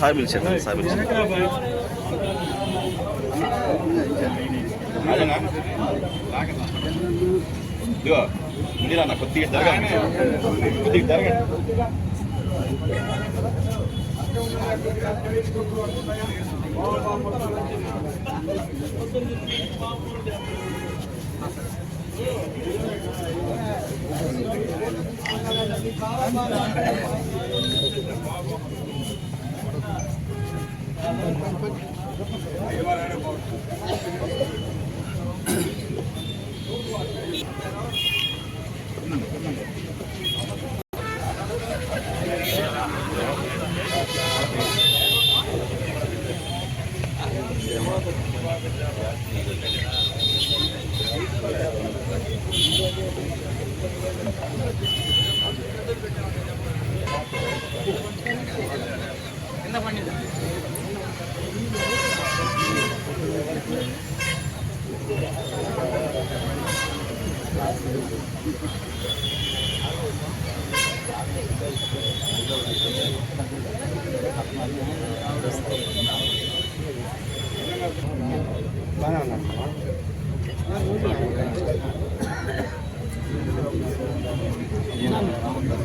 Sir పిలిచారు sir పిలిచారు. ఇదిగో కొద్దిగా జరగండి. కొద్దిగా జరగండి. కొద్దిగా ఏమన్నా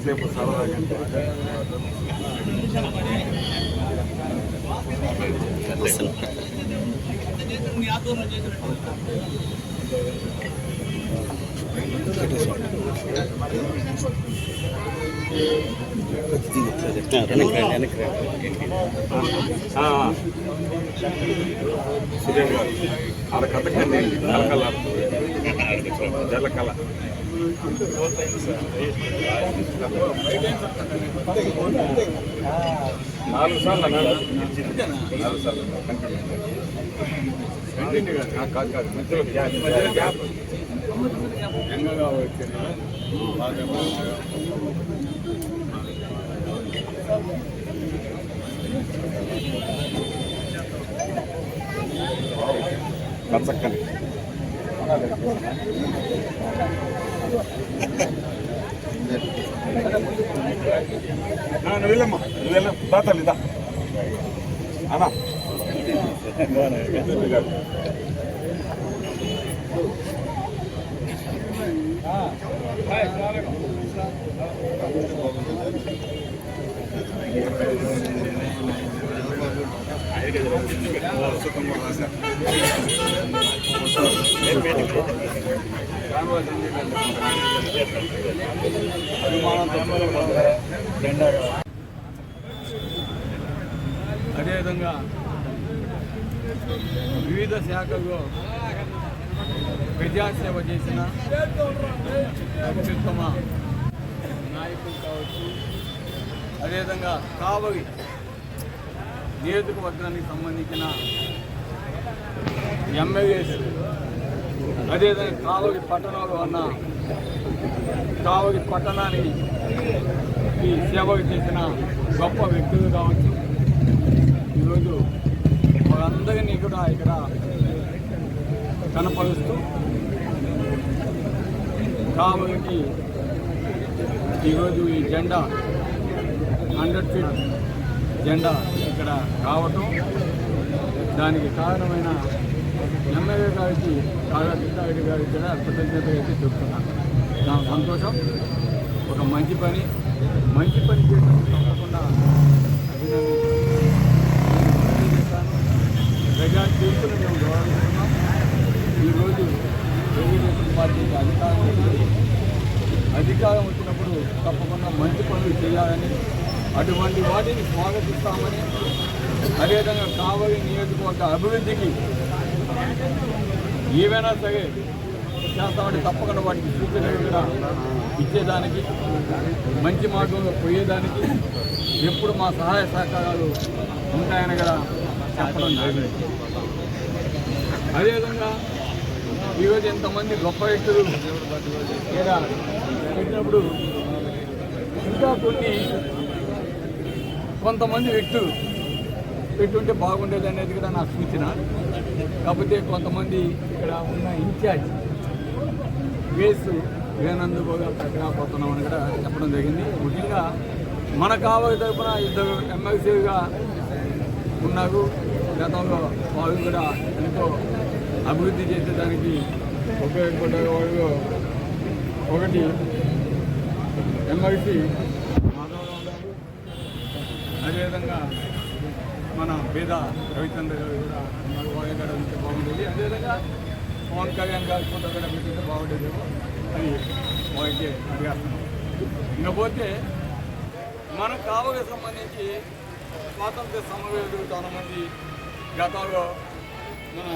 కాసేపు సరదాగా వెనక్కి రండి, వెనక్కి సురేష్ గారు ఆడ కథకండి జలకళ నాలుగు సార్లు నాలుగు సార్లు కాదు కాదు మధ్యలో గ్యాప్ ఎంగగా బాగా పచ్చక్కని. నువ్వు వెళ్ళమ్మా నువ్వు వెళ్ళ దాతలు ఇదా అన్నా. అదేవిధంగా వివిధ శాఖల్లో ప్రజాసేవ చేసిన అత్యుత్తమ నాయకులు కావచ్చు. అదేవిధంగా కావలి నియోజకవర్గానికి సంబంధించిన ఎంఎల్ఏస్ అదేవిధంగా కావలి పట్టణంలో ఉన్న కావలి పట్టణానికి ఈ సేవలు చేసిన గొప్ప వ్యక్తులు కావచ్చు. ఈరోజు వాళ్ళందరినీ కూడా ఇక్కడ కనపరుస్తూ కావలికి ఈరోజు ఈ జెండా హండ్రెడ్ ఫీట్ జెండా ఇక్కడ రావటం. దానికి కారణమైన ఎమ్మెల్యే గారికి కాగా కృష్ణారెడ్డి గారికి కూడా కృతజ్ఞత అయితే చెప్తున్నాను నాకు సంతోషం. ఒక మంచి పని మంచి పని చేయడం తప్పకుండా ప్రజాని ప్రజా తీర్పును మేము గౌరవిస్తున్నాం. ఈరోజు తెలుగుదేశం పార్టీకి అధికారం అధికారం వచ్చినప్పుడు తప్పకుండా మంచి పనులు చేయాలని అటువంటి వాటిని స్వాగతిస్తామని అదేవిధంగా కావలి నియోజకవర్గ అభివృద్ధికి ఏవైనా సరే చేస్తామంటే తప్పకుండా వాటికి సూచనలు కూడా ఇచ్చేదానికి మంచి మార్గంలో పోయేదానికి ఎప్పుడు మా సహాయ సహకారాలు ఉంటాయని కూడా చెప్పడం జరిగింది. అదేవిధంగా ఈరోజు ఎంతమంది గొప్ప వ్యక్తులు లేదా పెట్టినప్పుడు ఇంకా కొన్ని కొంతమంది వ్యక్తులు పెట్టుంటే బాగుండేది అనేది కూడా నాకు సూచన. కాకపోతే కొంతమంది ఇక్కడ ఉన్న ఇన్ఛార్జ్ వేసు వేనందుకోగా పెట్టకపోతున్నాం అని కూడా చెప్పడం జరిగింది. ముఖ్యంగా మన కావాలి తరపున ఇద్దరు ఎమ్మెల్సీగా ఉన్నారు. గతంలో వాళ్ళు కూడా ఎంతో అభివృద్ధి చేసేదానికి ఉపయోగపడే వాళ్ళు ఒకటి ఎమ్మెల్సీ మాధవరావు గారు అదేవిధంగా మన పేద రవిచంద్ర గారు కూడా ఉన్నారు. వాళ్ళు ఉంటే బాగుండేది. అదేవిధంగా పవన్ కళ్యాణ్ గారు కూడా కూడా పెట్టింటే బాగుండేదేమో. అని వాళ్ళకి అడిగేస్తున్నాం ఇకపోతే మన కావకి సంబంధించి స్వాతంత్ర సమరయోధులు చాలామంది గతంలో మన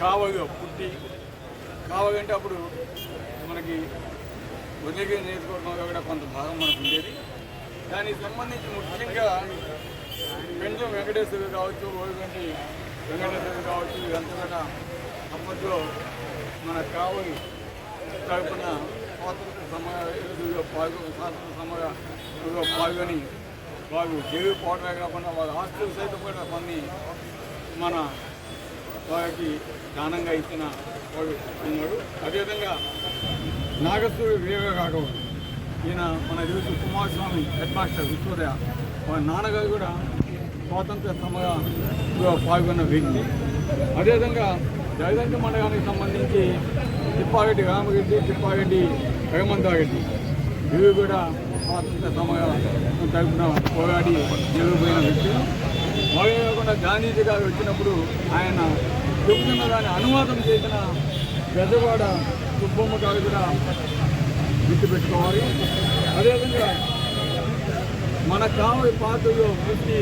కావగా పుట్టి కావగంటే అప్పుడు మనకి ఉదయగిరి నియోజకవర్గంలో కూడా కొంత భాగం మనకు ఉండేది. దానికి సంబంధించి ముఖ్యంగా పెంచం వెంకటేశ్వర కావచ్చు ఓడిగంటి వెంకటేశ్వర కావచ్చు ఇదంతా కూడా అప్పట్లో మన కావలి తరపున స్వాతంత్ర సమయంలో పాల్గొ స్వాతంత్ర సమయంలో పాల్గొని వాళ్ళు జైలు పోవడమే కాకుండా వాళ్ళ ఆస్తులు సైతం కూడా కొన్ని మన వారికి దానంగా ఇచ్చిన వాడు ఉన్నాడు. అదేవిధంగా నాగసూరి వివేక ఈయన మన తెలుసు కుమారస్వామి హెడ్ మాస్టర్ విశ్వోదయ మా నాన్నగారు కూడా స్వాతంత్ర సమయంలో పాల్గొన్న వ్యక్తి. అదేవిధంగా జగదంక మండలానికి సంబంధించి తిప్పారెడ్డి రామరెడ్డి తిప్పారెడ్డి హేమంతారెడ్డి ఇవి కూడా స్వాతంత్ర సమయ తరపున పోరాడి జరుగుపోయిన వ్యక్తి. అవే కాకుండా గాంధీజీ గారు వచ్చినప్పుడు ఆయన చెబుతున్న దాన్ని అనువాదం చేసిన పెద్దవాడ సుబ్బమ్మ గారు కూడా గుర్తుపెట్టుకోవాలి. అదేవిధంగా మన కావలి పాత్రలో వృత్తి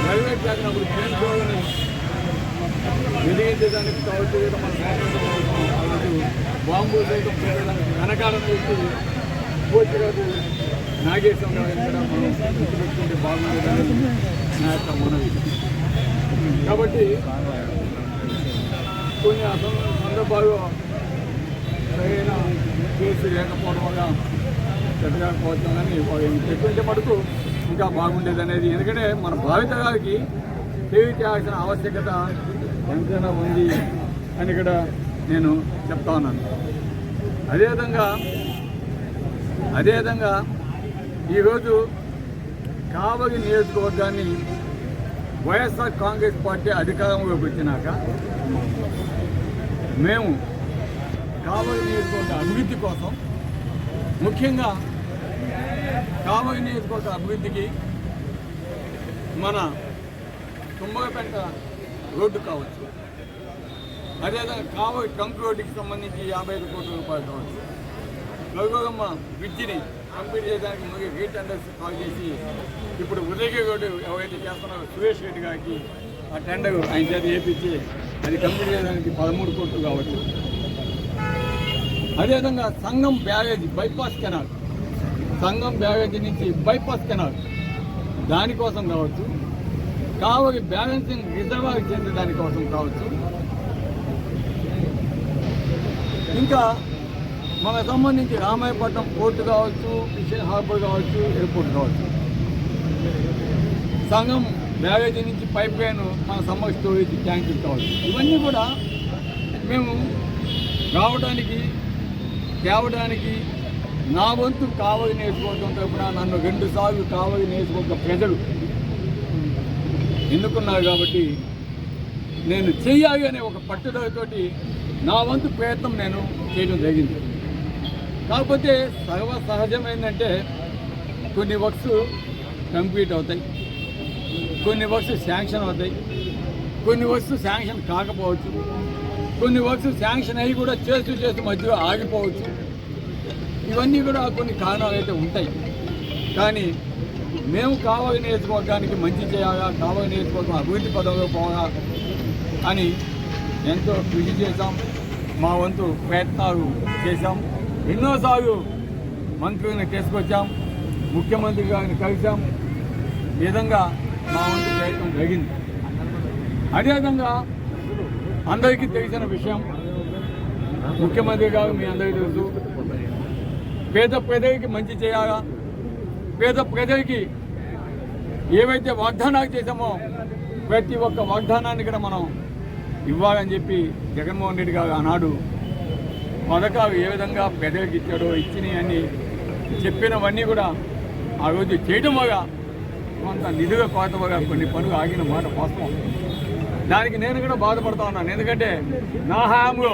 ప్రైవేట్ చేసినప్పుడు పేరుకోవాలని వెలిగించడానికి కావచ్చు మన స్వాతంత్రం బాంబు సైతం పెట్టడానికి వెనకాలను వ్యక్తి పూర్తిగారు నాగేశ్వరం గారు మనం గుర్తుపెట్టుకుంటే బాగుండేదని నా యొక్క మనవి. కాబట్టి కొన్ని అసం- సందర్భాల్లో సరైన కేసు లేకపోవడం వల్ల పెట్టకపోవచ్చం కానీ ఎటువంటి ఇంకా బాగుండేది అనేది ఎందుకంటే మన భావితరాలకి తెలియచేయాల్సిన ఆవశ్యకత ఎంతైనా ఉంది అని ఇక్కడ నేను చెప్తా ఉన్నాను. అదేవిధంగా అదేవిధంగా ఈరోజు కావలి నియోజకవర్గాన్ని వైఎస్ఆర్ కాంగ్రెస్ పార్టీ అధికారంలోకి వచ్చినాక మేము కావలి నియోజకవర్గ అభివృద్ధి కోసం ముఖ్యంగా కాబోయే నియోజకవర్గ అభివృద్ధికి మన తుమ్మగపేట రోడ్డు కావచ్చు. అదేవిధంగా కాబోయే ట్రంక్ రోడ్డుకి సంబంధించి యాభై ఐదు కోట్ల రూపాయలు కావచ్చు. గౌగమ్మ బ్రిడ్జిని కంప్లీట్ చేయడానికి మరి గేట్ టెండర్స్ కాల్ చేసి ఇప్పుడు ఉదయగిరి రోడ్డు ఎవరైతే చేస్తున్నారో సురేష్ రెడ్డి గారికి ఆ టెండర్ ఆయన చేత చేపించి అది కంప్లీట్ చేయడానికి పదమూడు కోట్లు కావచ్చు. అదేవిధంగా సంఘం బ్యారేజ్ బైపాస్ కెనాల్ సంఘం బ్యారేజీ నుంచి బైపాస్ కెనాల్. దానికోసం కావచ్చు. కావలి బ్యాలెన్సింగ్ రిజర్వాయర్ చేసే దానికోసం కావచ్చు. ఇంకా మనకు సంబంధించి రామాయపట్నం పోర్టు కావచ్చు ఫిషింగ్ హార్బర్ కావచ్చు ఎయిర్పోర్ట్ కావచ్చు. సంఘం బ్యారేజీ నుంచి పైప్ లైన్ మన సమ్మర్ స్టోరేజ్ ట్యాంక్ కావచ్చు. ఇవన్నీ కూడా మేము రావడానికి తేవడానికి నా వంతు కావలి నేర్చుకోవడం తరపున నన్ను రెండు సార్లు కావలి నేర్చుకోక ప్రజలు ఎన్నుకున్నారు కాబట్టి నేను చెయ్యాలి అనే ఒక పట్టుదలతోటి నా వంతు ప్రయత్నం నేను చేయడం జరిగింది. కాకపోతే సర్వ సహజమైందంటే కొన్ని వర్క్స్ కంప్లీట్ అవుతాయి కొన్ని వర్క్స్ శాంక్షన్ అవుతాయి కొన్ని వర్క్స్ శాంక్షన్ కాకపోవచ్చు కొన్ని వర్క్స్ శాంక్షన్ అయ్యి కూడా చేస్తూ చేస్తూ మధ్యలో ఆగిపోవచ్చు. ఇవన్నీ కూడా కొన్ని కారణాలు అయితే ఉంటాయి. కానీ మేము కావాలి నియోజకవర్గానికి మంచి చేయాలా కావాలి నియోజకవర్గం అభివృద్ధి పదవిలో పోవాలా అని ఎంతో కృషి చేశాం. మా వంతు ప్రయత్నాలు చేశాం. ఎన్నోసార్లు మంత్రులను తీసుకొచ్చాం. ముఖ్యమంత్రి గారిని కలిసాం ఈ విధంగా మా వంతు ప్రయత్నం జరిగింది. అదేవిధంగా అందరికీ తెలిసిన విషయం ముఖ్యమంత్రి గారు మీ అందరికీ తెలుసు. పేద ప్రజలకి మంచి చేయాలా? పేద ప్రజలకి ఏవైతే వాగ్దానాలు చేశామో ప్రతి ఒక్క వాగ్దానాన్ని కూడా మనం ఇవ్వాలని చెప్పి జగన్మోహన్ రెడ్డి గారు ఆనాడు పథకాలు ఏ విధంగా ప్రజలకు ఇచ్చాడో ఇచ్చినాయి అని చెప్పినవన్నీ కూడా ఆ రోజు చేయడం వల్ల కొంత నిధుల కోత వల్ల కొన్ని పనులు ఆగిన మాట వాస్తవం. దానికి నేను కూడా బాధపడతా ఉన్నాను ఎందుకంటే నా హయాంలో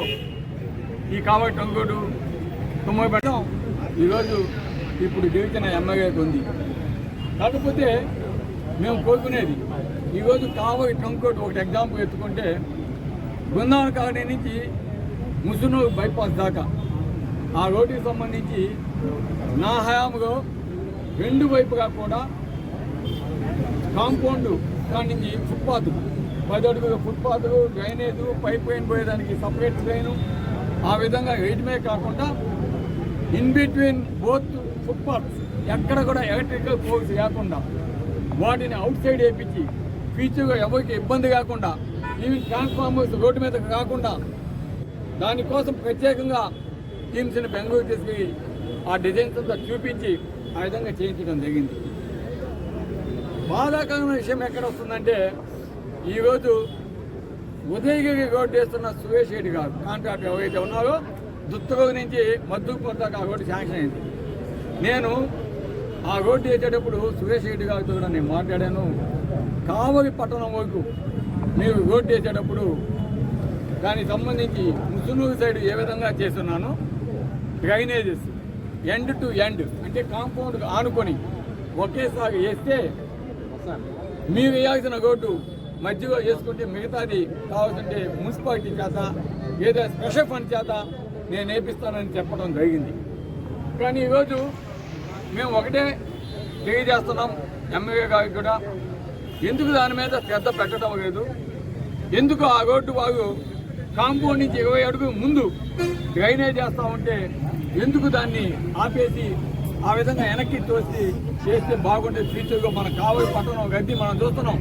ఈ కాబట్టి టంకోడు తొమ్మిది పెట్టడం ఈరోజు ఇప్పుడు గెలిచిన ఎమ్మెల్యేకి ఉంది కాకపోతే మేము కోరుకునేది ఈరోజు కావటి టంకోటి ఒకటి ఎగ్జాంపుల్ ఎత్తుకుంటే బృందావన కాలనీ నుంచి ముసునూరు బైపాస్ దాకా. ఆ రోడ్డుకి సంబంధించి నా హయాంలో రెండు వైపుగా కూడా కాంపౌండ్ దాని నుంచి ఫుట్పాత్ పది అడుగుల ఫుట్పాత్ డ్రైనేజ్ పైప్ లైన్ పోయేదానికి సపరేట్ డ్రైన్ ఆ విధంగా వేయటమే కాకుండా ఇన్ బిట్వీన్ బోత్ ఫుట్పాత్స్ ఎక్కడ కూడా ఎలక్ట్రికల్ పోల్స్ లేకుండా వాటిని అవుట్ సైడ్ వేయించి ఫ్యూచర్గా ఎవరికి ఇబ్బంది కాకుండా ఈవెన్ ట్రాన్స్ఫార్మర్స్ రోడ్డు మీద కాకుండా దానికోసం ప్రత్యేకంగా టీమ్స్ని బెంగళూరు తీసుకుని ఆ డిజైన్స్ అంతా చూపించి ఆ విధంగా చేయించడం జరిగింది. బాధాకరమైన విషయం ఎక్కడ వస్తుందంటే ఈరోజు ఉదయగిరి రోడ్డు వేస్తున్న సురేష్ రెడ్డి గారు కాంట్రాక్ట్ ఎవరైతే ఉన్నారో దుత్తగోగు నుంచి మద్దుకు దాకా ఆ రోడ్డు శాంక్షన్ అయింది. నేను ఆ రోడ్డు వేసేటప్పుడు సురేష్ రెడ్డి గారితో కూడా నేను మాట్లాడాను. కావలి పట్టణం వరకు మీరు రోడ్డు వేసేటప్పుడు దానికి సంబంధించి ముసునూరు సైడ్ ఏ విధంగా చేస్తున్నాను డ్రైనేజెస్ ఎండ్ టు ఎండ్ అంటే కాంపౌండ్ ఆనుకొని ఒకేసారి వేస్తే మీరు వేయాల్సిన రోడ్డు మధ్యలో వేసుకుంటే మిగతాది కావాల్సింటే మున్సిపాలిటీ చేత ఏదైనా స్పెషల్ ఫండ్ చేత నేను నేర్పిస్తానని చెప్పడం జరిగింది. కానీ ఈరోజు మేము ఒకటే తెలియజేస్తున్నాం ఎమ్మెల్యే గారికి కూడా. ఎందుకు దాని మీద శ్రద్ధ పెట్టడం లేదు? ఎందుకు ఆ రోడ్డు వారు కాంపౌండ్ నుంచి ఇరవై అడుగు ముందు డ్రైనేజ్ చేస్తూ ఉంటే ఎందుకు దాన్ని ఆపేసి ఆ విధంగా వెనక్కి తోసి చేస్తే బాగుండే ఫ్యూచర్గా మనకు కావాలి పట్టణం గడ్డి మనం చూస్తున్నాం.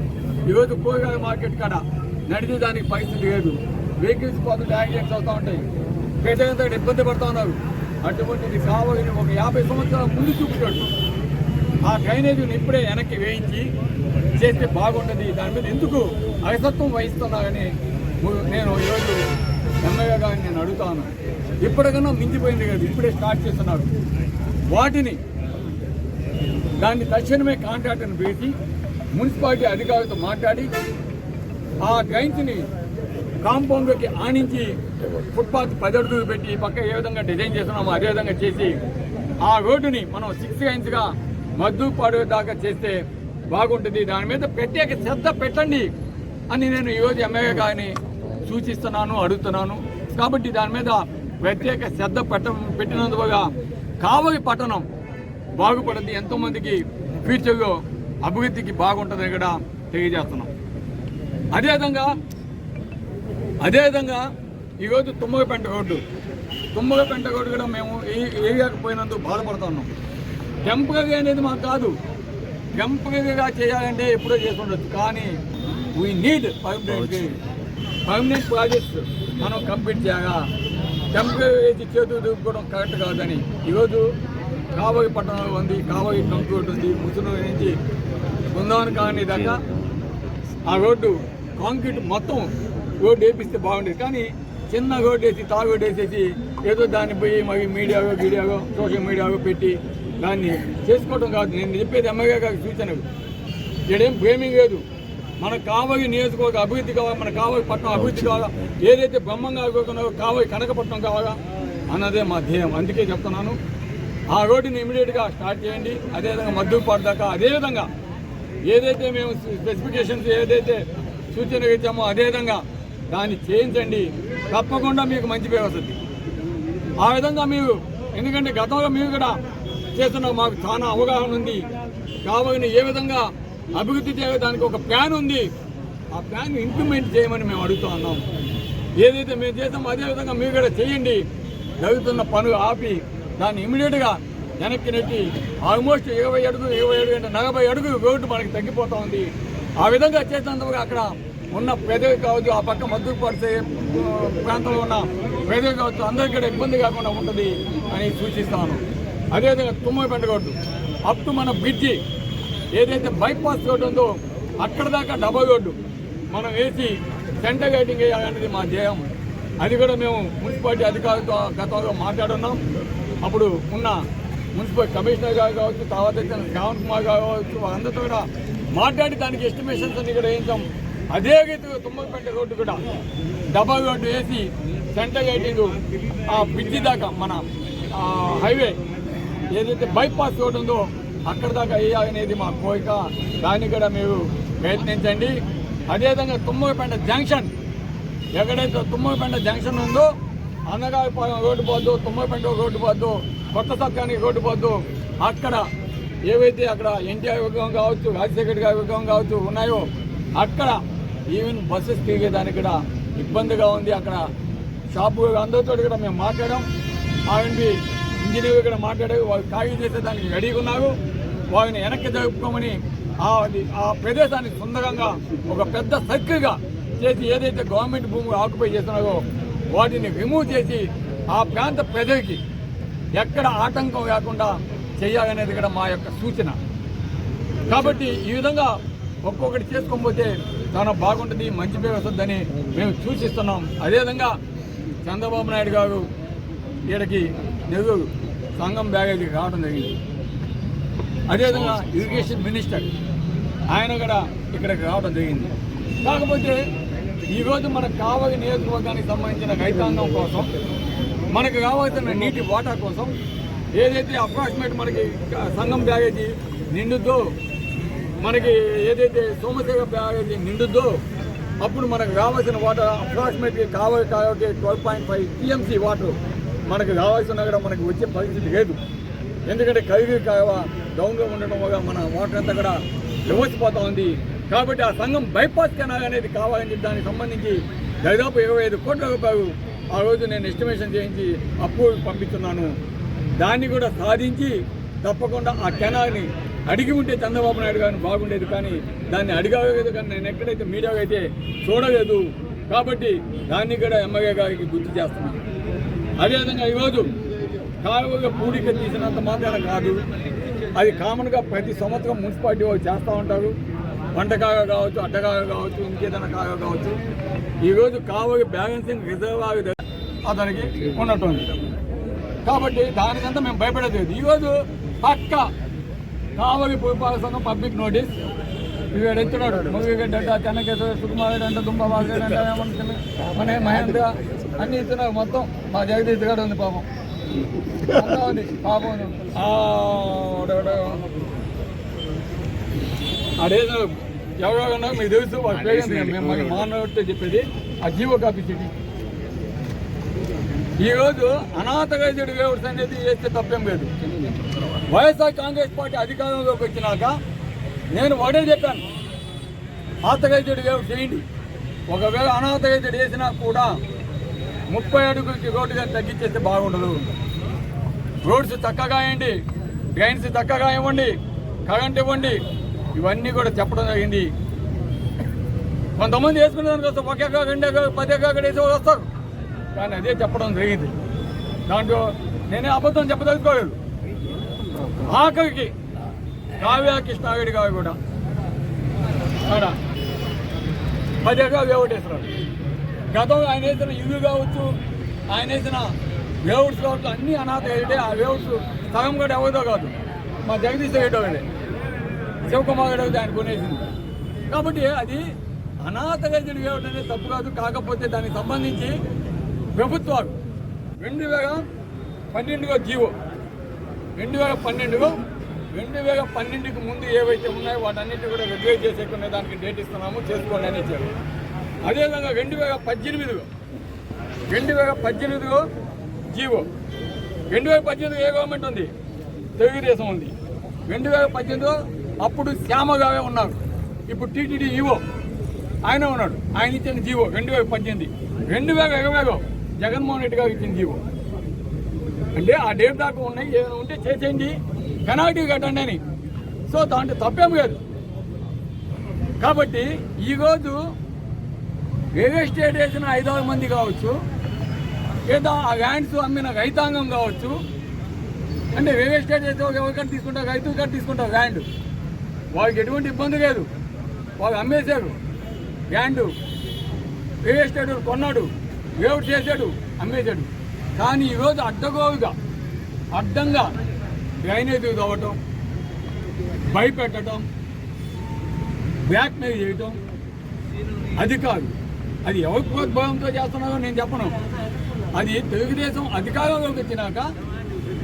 ఈరోజు కూరగాయల మార్కెట్ కాడ నడిచే దానికి పరిస్థితి లేదు. వెహికల్స్ పోతే యాక్సిడెంట్స్ అవుతూ ఉంటాయి. ప్రజలంతా ఇబ్బంది పడుతూ ఉన్నారు. అటువంటిది కావాలని ఒక యాభై సంవత్సరాల ముందు చూపుతాడు ఆ డ్రైనేజీని ఇప్పుడే వెనక్కి వేయించి చేస్తే బాగుంటుంది. దాని మీద ఎందుకు అలసత్వం వహిస్తున్నారని నేను ఈరోజు ఎమ్మెల్యే గారిని నేను అడుగుతాను ఇప్పటికన్నా మించిపోయింది కదా. ఇప్పుడే స్టార్ట్ చేస్తున్నారు. వాటిని దాన్ని తక్షణమే కాంట్రాక్టర్ని పెట్టి మున్సిపాలిటీ అధికారులతో మాట్లాడి ఆ డ్రైన్స్ని కాంపౌండ్లోకి ఆనించి ఫుట్పాత్ పది అడుగులు పెట్టి పక్క ఏ విధంగా డిజైన్ చేస్తున్నామో అదే విధంగా చేసి ఆ రోడ్డుని మనం సిక్స్ లైన్స్గా మద్దుపాడు దాకా చేస్తే బాగుంటుంది. దాని మీద ప్రత్యేక శ్రద్ధ పెట్టండి అని నేను ఈరోజు ఎమ్మెల్యే గారిని సూచిస్తున్నాను అడుగుతున్నాను. కాబట్టి దాని మీద ప్రత్యేక శ్రద్ధ పెట్ట పెట్టినందువల్ల కావలి పట్టణం బాగుపడింది. ఎంతోమందికి ఫ్యూచర్లో అభివృద్ధికి బాగుంటుందని కూడా తెలియజేస్తున్నాం. అదేవిధంగా అదేవిధంగా ఈరోజు తుమ్మగపెంట రోడ్డు. తుమ్మగపెంట రోడ్డు కూడా మేము ఏ ఏరియాకి పోయినందుకు బాధపడుతున్నాం టెంపరీ అనేది మాకు కాదు. టెంపరీగా చేయాలంటే ఎప్పుడో చేసి ఉండొచ్చు కానీ we need permanent permanent projects మనం కంప్లీట్ చేయాలా? టెంపరీ చేతులు దూపుకోవడం కరెక్ట్ కాదని. ఈరోజు కావలి పట్టణంలో ఉంది. టంక్ రోడ్డు ఉంది. ముసునూరు నుంచి బృందావన కాలనీ దాకా ఆ రోడ్డు కాంక్రీట్ మొత్తం రోడ్డు వేపిస్తే బాగుండేది. కానీ చిన్న రోడ్డు వేసి తాగు రోడ్డు వేసేసి ఏదో దాన్ని పోయి మరి మీడియాలో గీడియాలో సోషల్ మీడియాలో పెట్టి దాన్ని చేసుకోవడం కాదు. నేను చెప్పేది ఎమ్మెల్యే గారి సూచనలు. ఇక్కడేం ప్రేమింగ్ లేదు. మనకు కావలి నియోజకవర్గ అభివృద్ధి కావాలి? మన కావలి పట్టణం అభివృద్ధి కావాలా? ఏదైతే బ్రహ్మంగా అనుకున్నారో కావలి కనకపట్నం కావాలా? అన్నదే మా ధ్యేయం. అందుకే చెప్తున్నాను. ఆ రోడ్డుని ఇమీడియట్గా స్టార్ట్ చేయండి. అదేవిధంగా మద్దుపాటు దాకా అదేవిధంగా ఏదైతే మేము స్పెసిఫికేషన్స్ ఏదైతే సూచనలు ఇచ్చామో అదేవిధంగా దాన్ని చేయించండి. తప్పకుండా మీకు మంచి పేరు వస్తుంది ఆ విధంగా మీరు ఎందుకంటే గతంలో మీరు కూడా చేస్తున్న మాకు చాలా అవగాహన ఉంది. కాబట్టి ఏ విధంగా అభివృద్ధి చేయడానికి ఒక ప్లాన్ ఉంది. ఆ ప్లాన్ ఇంప్లిమెంట్ చేయమని మేము అడుగుతూ ఉన్నాం. ఏదైతే మేము చేస్తామో అదే విధంగా మీరు కూడా చేయండి. జరుగుతున్న పనులు ఆపి దాన్ని ఇమీడియట్గా వెనక్కి నెట్టి ఆల్మోస్ట్ ఇరవై అడుగు ఇరవై అడుగు అంటే నలభై అడుగులు రోడ్డు మనకి తగ్గిపోతూ ఉంది. ఆ విధంగా చేసినందుకు అక్కడ ఉన్న పేదవి కావచ్చు ఆ పక్క మద్దతు పడితే ప్రాంతంలో ఉన్న పేదవి కావచ్చు అందరికీ కూడా ఇబ్బంది కాకుండా ఉంటుంది అని సూచిస్తాను. అదేవిధంగా తుమ్మపెంట రోడ్డు. అప్ టు మన బ్రిడ్జి ఏదైతే బైపాస్ రోడ్డు ఉందో అక్కడ దాకా డబల్ రోడ్డు. మనం వేసి సెంటర్ గైటింగ్ వేయాలనేది మా ధ్యేయం. అది కూడా మేము మున్సిపాలిటీ అధికారులతో గతంలో మాట్లాడున్నాం. అప్పుడు ఉన్న మున్సిపల్ కమిషనర్ గారు కావచ్చు తర్వాత శ్రావణ్ కుమార్ గారు కావచ్చు వాళ్ళందరితో కూడా మాట్లాడి దానికి ఎస్టిమేషన్స్ అన్ని కూడా వేయించాం. అదే రీతిగా తుమ్మలపేట రోడ్డు కూడా డబల్ రోడ్డు వేసి సెంటర్ గైటింగ్ ఆ బ్రిడ్జి దాకా మన హైవే ఏదైతే బైపాస్ రోడ్ ఉందో అక్కడ దాకా వేయాలనేది మా కోరిక. దాన్ని కూడా మీరు ప్రయత్నించండి. అదేవిధంగా తుమ్మలపేట జంక్షన్ ఎక్కడైతే తుమ్మలపేట జంక్షన్ ఉందో అన్నగారిపాలెం రోడ్డు పోద్దు తుమ్మలపేట రోడ్డు పోద్దు కొత్త సక్కానికి రోడ్డు పోద్దు అక్కడ ఏవైతే అక్కడ ఎన్టీఆర్ విగ్రహం కావచ్చు రాజశేఖర్ గారి విగ్రహం కావచ్చు ఉన్నాయో అక్కడ ఈవెన్ బస్సెస్ తిరిగేదానికి కూడా ఇబ్బందిగా ఉంది. అక్కడ షాపు అందరితో కూడా మేము మాట్లాడాం. ఆవిడ ఇంజనీర్ ఇక్కడ మాట్లాడే వాళ్ళు ఖాళీ చేసే దానికి రెడీగా ఉన్నారు. వాళ్ళని వెనక్కి జరుపుకోమని ఆ ఆ ప్రదేశాన్ని సుందరంగా ఒక పెద్ద సర్కిల్గా చేసి ఏదైతే గవర్నమెంట్ భూములు ఆక్యుపై చేస్తున్నారో వాటిని రిమూవ్ చేసి ఆ ప్రాంత ప్రజలకి ఎక్కడ ఆటంకం లేకుండా చేయాలనేది కూడా మా యొక్క సూచన. కాబట్టి ఈ విధంగా ఒక్కొక్కటి చేసుకోకపోతే చాలా బాగుంటుంది మంచి పేరు వస్తుందని మేము సూచిస్తున్నాం. అదేవిధంగా చంద్రబాబు నాయుడు గారు ఈడకి నెహ్రూ సంఘం బ్యాగేజీ రావడం జరిగింది. అదేవిధంగా ఇరిగేషన్ మినిస్టర్ ఆయన కూడా ఇక్కడికి రావడం జరిగింది. కాకపోతే ఈరోజు మనకు కావలి నియోజకవర్గానికి సంబంధించిన రైతాంగం కోసం మనకు కావాల్సిన నీటి వాటా కోసం ఏదైతే అప్రాక్సిమేట్ మనకి సంఘం బ్యాగేజీ నిండుద్దో మనకి ఏదైతే సోమశేఖర బ్యాగేజీ నిండుద్దో అప్పుడు మనకు కావాల్సిన వాటర్ అప్రాక్సిమేట్లీ కావాలి కాబట్టి twelve point five TMC water మనకు కావాల్సిన కూడా మనకు వచ్చే పరిస్థితి లేదు. ఎందుకంటే కరిగి కావ డౌన్గా ఉండడం వల్ల మన వాటర్ అంతా కూడా వ్యవస్థపోతా ఉంది. కాబట్టి ఆ సంఘం బైపాస్ కెనాల్ అనేది కావాలని చెప్పి దానికి సంబంధించి దాదాపు ఇరవై ఐదు కోట్ల రూపాయలు ఆ రోజు నేను ఎస్టిమేషన్ చేయించి అప్పు పంపిస్తున్నాను. దాన్ని కూడా సాధించి తప్పకుండా ఆ కెనాల్ని అడిగి ఉంటే చంద్రబాబు నాయుడు గారిని బాగుండేది కానీ దాన్ని అడిగలేదు కానీ నేను ఎక్కడైతే మీడియా అయితే చూడలేదు కాబట్టి దాన్ని కూడా ఎమ్మెల్యే గారికి గుర్తు చేస్తున్నాను అదేవిధంగా ఈరోజు కాలువగా పూడిక తీసినంత మాత్రం కాదు అది కామన్గా ప్రతి సంవత్సరం మున్సిపాలిటీ వాళ్ళు చేస్తూ ఉంటారు. వంటకాగ కావచ్చు అడ్డకాగ కావచ్చు ఇంకేదైనా కాగ కావచ్చు. ఈరోజు కావలి బ్యాలెన్సింగ్ రిజర్వాయర్ అతనికి ఉన్నట్టుంది. కాబట్టి దానికంతా మేము భయపడలేదు ఈరోజు పక్క కావలి పురపాలక సంఘం పబ్లిక్ నోటీస్. వీడు ఎత్తున్నాడు. ముగిగడ్డ అంట చెన్నకేశ్వర సుకుమారుడు అంట దుంప వాసుడు అంట ఏమంటుంది మన మహేంద్ర అన్ని ఇస్తున్నారు మొత్తం మా జగదీష్ గారు ఉంది పాపం. ఉంది. పాపం. అదేదో ఎవరో ఉన్నా మీకు తెలుసు వాళ్ళ మేము మానవుడితో చెప్పేది ఆ జీవో కాపీ చెడి ఈరోజు అనాథగా చెడు వ్యవస్థ అనేది చేస్తే తప్పేం లేదు. వైఎస్ఆర్ కాంగ్రెస్ పార్టీ అధికారంలోకి వచ్చినాక నేను ఒకటే చెప్పాను. ఆతగైతుడి చేయండి. ఒకవేళ అనాథగైతుడు వేసినా కూడా ముప్పై అడుగులకి రోడ్డుగా తగ్గించేస్తే బాగుండదు. రోడ్స్ చక్కగా వేయండి. డ్రైన్స్ చక్కగా ఇవ్వండి. కరెంట్ ఇవ్వండి. ఇవన్నీ కూడా చెప్పడం జరిగింది. కొంతమంది వేసుకునే దానికోసం ఒక ఎకరా రెండు ఎకరా పది ఎకరా వేసే వాళ్ళు వస్తారు. కానీ అదే చెప్పడం జరిగింది. దాంట్లో నేనే అబద్ధం చెప్పదలుచుకోలేదు. ఆఖరికి కావ్య కృష్ణాగడి కావి కూడా. ఆడ మధ్యగా ఎకరాలు గతం గతంలో ఆయన వేసిన ఇల్లు కావచ్చు ఆయన వేసిన వేవుడ్స్ కావచ్చు అన్నీ అనాథ అయితే ఆ వేవుడ్స్ సగం కూడా ఎవరిదో కాదు. మా జగదీష్ రెడ్డి శివకుమార్ రెడ్డి ఆయన కొనేసింది. కాబట్టి అది అనాథగా వేయడం అనేది తప్పు కాదు. కాకపోతే దానికి సంబంధించి ప్రభుత్వాలు రెండు వేల పన్నెండుగా జీవో రెండు వేల పన్నెండులో రెండు వేల పన్నెండుకి ముందు ఏవైతే ఉన్నాయో వాటన్నిటి కూడా రెగ్యులేట్ చేసేకునే దానికి డేట్ ఇస్తున్నాము చేసుకోండి అని ఇచ్చారు అదేవిధంగా రెండు వేల పద్దెనిమిదిలో రెండు వేల పద్దెనిమిదిలో జీవో రెండు వేల పద్దెనిమిది ఏ గవర్నమెంట్ ఉంది? తెలుగుదేశం ఉంది. రెండు వేల పద్దెనిమిదిలో అప్పుడు శ్యామగావే ఉన్నారు. ఇప్పుడు టీటీడీ ఈవో ఆయన ఉన్నాడు. ఆయన ఇచ్చిన జీవో రెండు వేల పద్దెనిమిది. రెండు వేల ఇరవైలో జగన్మోహన్ రెడ్డి గారు ఇచ్చిన జీవో. అంటే ఆ డేట్ దాకా ఉన్నాయి ఏమైనా ఉంటే చేసేయండి. పెనాల్టీ కట్టండి అని. సో దాంట్లో తప్పేం కాదు కాబట్టి ఈరోజు వేరే స్టేట్ వేసిన ఐదారు మంది కావచ్చు లేదా ఆ వ్యాండ్స్ అమ్మిన రైతాంగం కావచ్చు అంటే వేరే స్టేట్ అయితే ఎవరికైనా తీసుకుంటారు రైతులు కట్టి తీసుకుంటారు ల్యాండ్ వాళ్ళకి ఎటువంటి ఇబ్బంది లేదు. వాళ్ళు అమ్మేశారు. ల్యాండ్ వేరే స్టేట్ కొన్నాడు వేవుడు చేశాడు అమ్మేశాడు. కానీ ఈరోజు అడ్డగోలుగా అడ్డంగా డ్రైనేజ్ తవ్వటం భయపెట్టడం బ్లాక్మెయిల్ చేయటం అది కాదు. అది ఎవరి ప్రోద్భవంతో చేస్తున్నారో నేను చెప్పను. అది తెలుగుదేశం అధికారంలోకి వచ్చినాక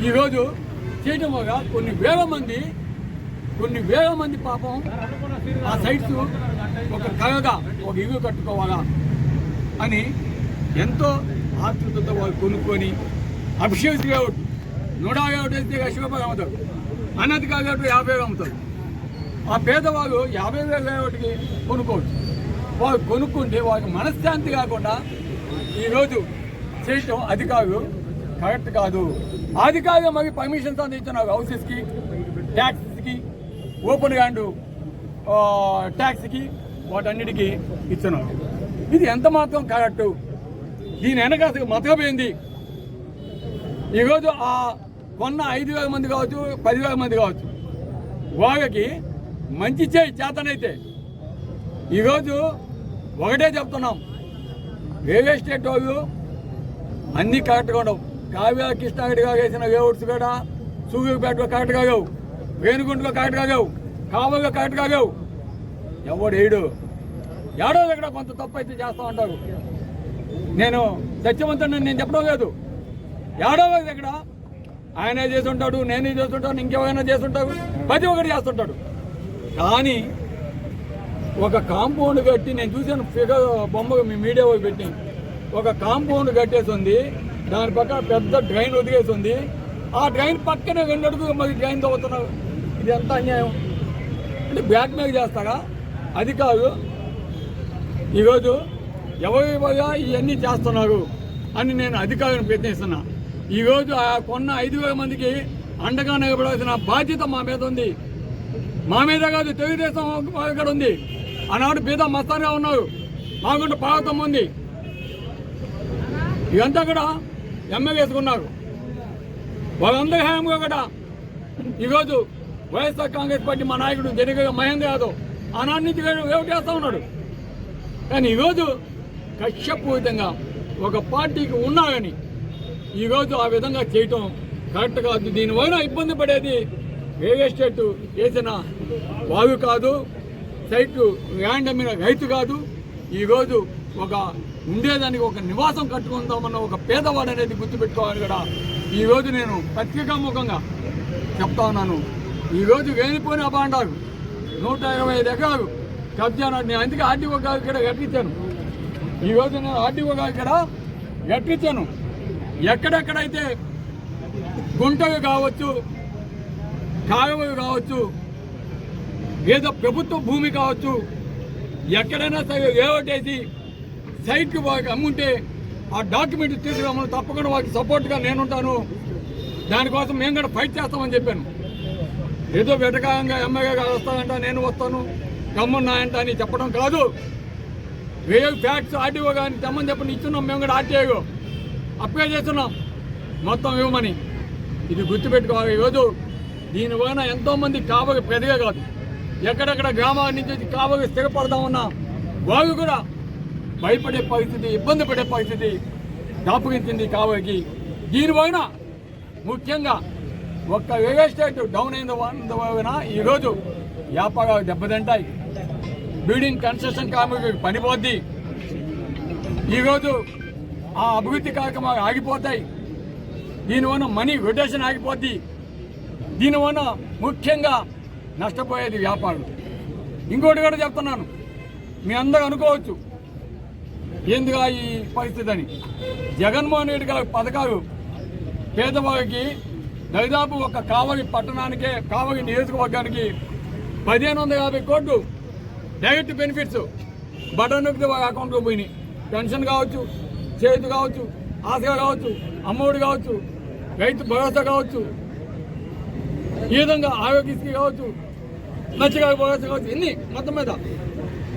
ఈరోజు చేయటం వల్ల కొన్ని వేల మంది కొన్ని వేల మంది పాపం ఆ సైట్స్ ఒక కలగా ఒక ఇల్లు కట్టుకోవాలా అని ఎంతో ఆతృతతో వాళ్ళు కొనుక్కొని అభిషేక్ లేఅవుట్ నూట యాభై వేస్తే లక్ష అమ్ముతారు. అన్నది కాబట్టి యాభై వేలు అమ్ముతారు. ఆ పేదవాళ్ళు యాభై వేల ఒకటికి కొనుక్కోవచ్చు. వాళ్ళు కొనుక్కుంటే వాళ్ళకి మనశ్శాంతి కాకుండా ఈరోజు చేయటం అధికారులు కరెక్ట్ కాదు. అధికారులు మరి పర్మిషన్స్ అందిస్తున్నారు హౌసెస్కి ట్యాక్స్కి ఓపెన్ గ్యాండ్ ట్యాక్స్కి వాటన్నిటికీ ఇస్తున్నారు. ఇది ఎంత మాత్రం కరెక్టు? దీని వెనక అసలు ఏంది ఈరోజు ఆ కొన్న ఐదు వేల మంది కావచ్చు పదివేల మంది కావచ్చు వాళ్ళకి మంచి చేయి చేతనైతే ఈరోజు ఒకటే చెప్తున్నాం. రియల్ ఎస్టేట్ వాళ్ళు అన్నీ కరెక్ట్గా ఉండవు. కావ్య కృష్ణాగడిగా వేసిన వేవుడ్స్ కూడా సూర్యపేటలో కరెక్ట్గా లేవు. వేణుగుంటలో కరెక్ట్గా లేవు. కావలో కరెక్ట్గా లేవు. ఎవడు ఏడు? ఏడో దగ్గర కొంత తప్పు అయితే చేస్తూ ఉంటారు. నేను సత్యవంతుడిని నేను చెప్పడం లేదు ఏడవ ఇక్కడ ఆయనే చేస్తుంటాడు నేనే చేస్తుంటాను ఇంకెవరైనా చేస్తుంటాడు ప్రతి ఒక్కటి చేస్తుంటాడు. కానీ ఒక కాంపౌండ్ కట్టి నేను చూశాను ఫిగర్ బొమ్మ మీ మీడియా పెట్టి ఒక కాంపౌండ్ కట్టేసి ఉంది దాని పక్కన పెద్ద డ్రైన్ వదిలేసి ఉంది. ఆ డ్రైన్ పక్కనే రెండు అడుగులు మరి డ్రైన్ తవ్వుతున్నారు. ఇది ఎంత అన్యాయం? అంటే బ్యాక్ మీద చేస్తారా? అది కాదు. ఈరోజు ఎవరిగా ఇవన్నీ చేస్తున్నారు అని నేను అధికారులను ప్రయత్నిస్తున్నా. ఈరోజు ఆ కొన్న ఐదు వేల మందికి అండగా నిలబడాల్సిన బాధ్యత మా మీద ఉంది. మా మీద కాదు తెలుగుదేశం ఇక్కడ ఉంది. ఆనాడు పేద మస్తాన్గా ఉన్నారు. మాకుంటే పార్వతం ఉంది. ఇదంతా కూడా ఎమ్మెల్యేసుకున్నారు వాళ్ళందరి హయాంగా కూడా. ఈరోజు వైఎస్ఆర్ కాంగ్రెస్ పార్టీ మా నాయకుడు జనగ మహేంద్ర యాదవ్ ఆనాటి నుంచి వేవ్ చేస్తూ ఉన్నాడు. కానీ ఈరోజు కష్టపూరితంగా ఒక పార్టీకి ఉన్నారని ఈరోజు ఆ విధంగా చేయటం కరెక్ట్ కాదు. దీనివల్ల ఇబ్బంది పడేది రియల్ ఎస్టేట్ వేసిన వారు కాదు సైట్ ల్యాండ్ అమ్మిన రైతు కాదు. ఈరోజు ఒక ఉండేదానికి ఒక నివాసం కట్టుకుందామన్న ఒక పేదవాడు అనేది గుర్తుపెట్టుకోవాలి కూడా ఈరోజు నేను పత్రికాముఖంగా చెప్తా ఉన్నాను. ఈరోజు వేలిపోయిన అబాండాలు నూట ఇరవై ఐదు ఎకరాలు కబ్జా నేను అందుకే ఆర్టీఓ గారు ఇక్కడ కట్టించాను ఈరోజు నేను ఆర్టీఓ ఇక్కడ ఎట్టించాను ఎక్కడెక్కడైతే గుంటలు కావచ్చు కాలువలు కావచ్చు ఏదో ప్రభుత్వ భూమి కావచ్చు ఎక్కడైనా సరే ఏవటేసి సైట్కి వాళ్ళకి అమ్ముంటే ఆ డాక్యుమెంట్ తీసుకురామని తప్పకుండా వాళ్ళకి సపోర్ట్గా నేనుంటాను. దానికోసం మేము కూడా ఫైట్ చేస్తామని చెప్పాను. ఏదో వెటకాయంగా ఎమ్మెల్యే గారు వస్తానంట నేను వస్తాను. గమ్మున్నాయంట అని చెప్పడం కాదు. రియల్ ఫ్యాక్ట్స్ ఆర్టీఓ కానీ తెమ్మని చెప్పని ఇచ్చున్నాం మేము కూడా ఆర్టీఓ అప్లై చేస్తున్నాం. మొత్తం ఇవ్వమని. ఇది గుర్తుపెట్టుకోవాలి. ఈరోజు దీనివలన ఎంతోమంది కావలి పెద్దగా కాదు. ఎక్కడెక్కడ గ్రామాల నుంచి వచ్చి కావలి స్థిరపడతా వాళ్ళు కూడా భయపడే పరిస్థితి ఇబ్బంది పడే పరిస్థితి దాపగించింది కావలికి దీనివలన ముఖ్యంగా ఒక్క రియల్ ఎస్టేట్ డౌన్ అయిన వలన ఈరోజు వ్యాపారాలు దెబ్బతింటాయి. బిల్డింగ్ కన్స్ట్రక్షన్ కార్మికులకు పనిపోద్ది. ఈరోజు ఆ అభివృద్ధి కార్యక్రమాలు ఆగిపోతాయి. దీనివల్ల మనీ రొటేషన్ ఆగిపోద్ది. దీనివల్ల ముఖ్యంగా నష్టపోయేది వ్యాపారం ఇంకోటి కూడా చెప్తున్నాను. మీ అందరూ అనుకోవచ్చు. ఎందుగా ఈ పరిస్థితి అని జగన్మోహన్ రెడ్డి గారి పథకాలు పేదవారికి దాదాపు ఒక కావలి పట్టణానికే కావలి నియోజకవర్గానికి పదిహేను వందల యాభై కోట్లు డైరెక్ట్ బెనిఫిట్స్. బటన్ నొక్కితే వాళ్ళ అకౌంట్లో పోయినాయి. పెన్షన్ కావచ్చు చేతి కావచ్చు ఆశగా కావచ్చు అమ్మఒడి కావచ్చు రైతు భరోసా కావచ్చు ఈ విధంగా ఆరోగ్యశ్రీ కావచ్చు నచ్చగా భరోసా కావచ్చు ఎన్ని మొత్తం మీద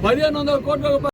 పదిహేను వందల కోట్ల రూపాయలు